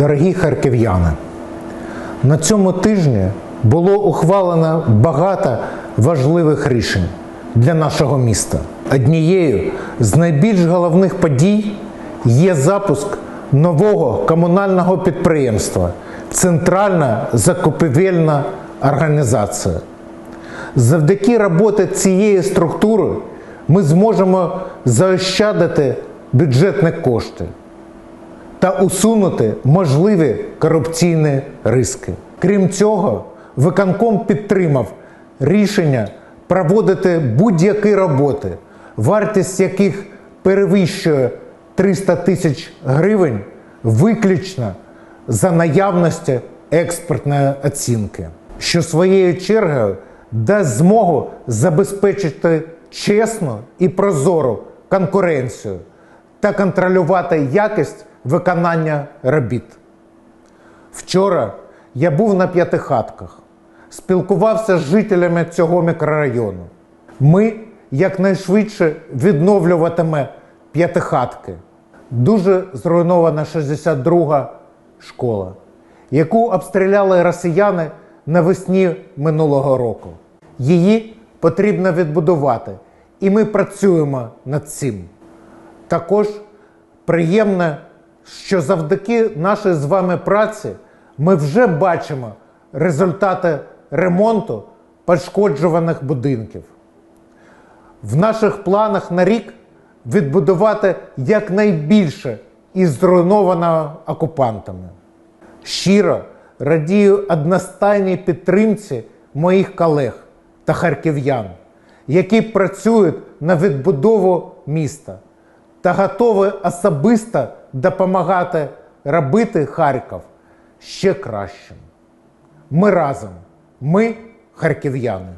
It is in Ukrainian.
Дорогі харків'яни, на цьому тижні було ухвалено багато важливих рішень для нашого міста. Однією з найбільш головних подій є запуск нового комунального підприємства Центральна закупівельна організація. Завдяки роботі цієї структури ми зможемо заощадити бюджетні кошти та усунути можливі корупційні риски. Крім цього, виконком підтримав рішення проводити будь-які роботи, вартість яких перевищує 300 тисяч гривень виключно за наявності експертної оцінки, що своєю чергою дасть змогу забезпечити чесну і прозору конкуренцію та контролювати якість виконання робіт. Вчора я був на п'ятихатках, спілкувався з жителями цього мікрорайону. Ми якнайшвидше відновлюватиме п'ятихатки. Дуже зруйнована 62-га школа, яку обстріляли росіяни навесні минулого року. Її потрібно відбудувати, і ми працюємо над цим. Також приємно, що завдяки нашій з вами праці ми вже бачимо результати ремонту пошкоджуваних будинків. В наших планах на рік відбудувати якнайбільше із зруйнованого окупантами. Щиро радію одностайній підтримці моїх колег та харків'ян, які працюють на відбудову міста та готові особисто допомагати робити Харків ще кращим. Ми разом, ми харків'яни.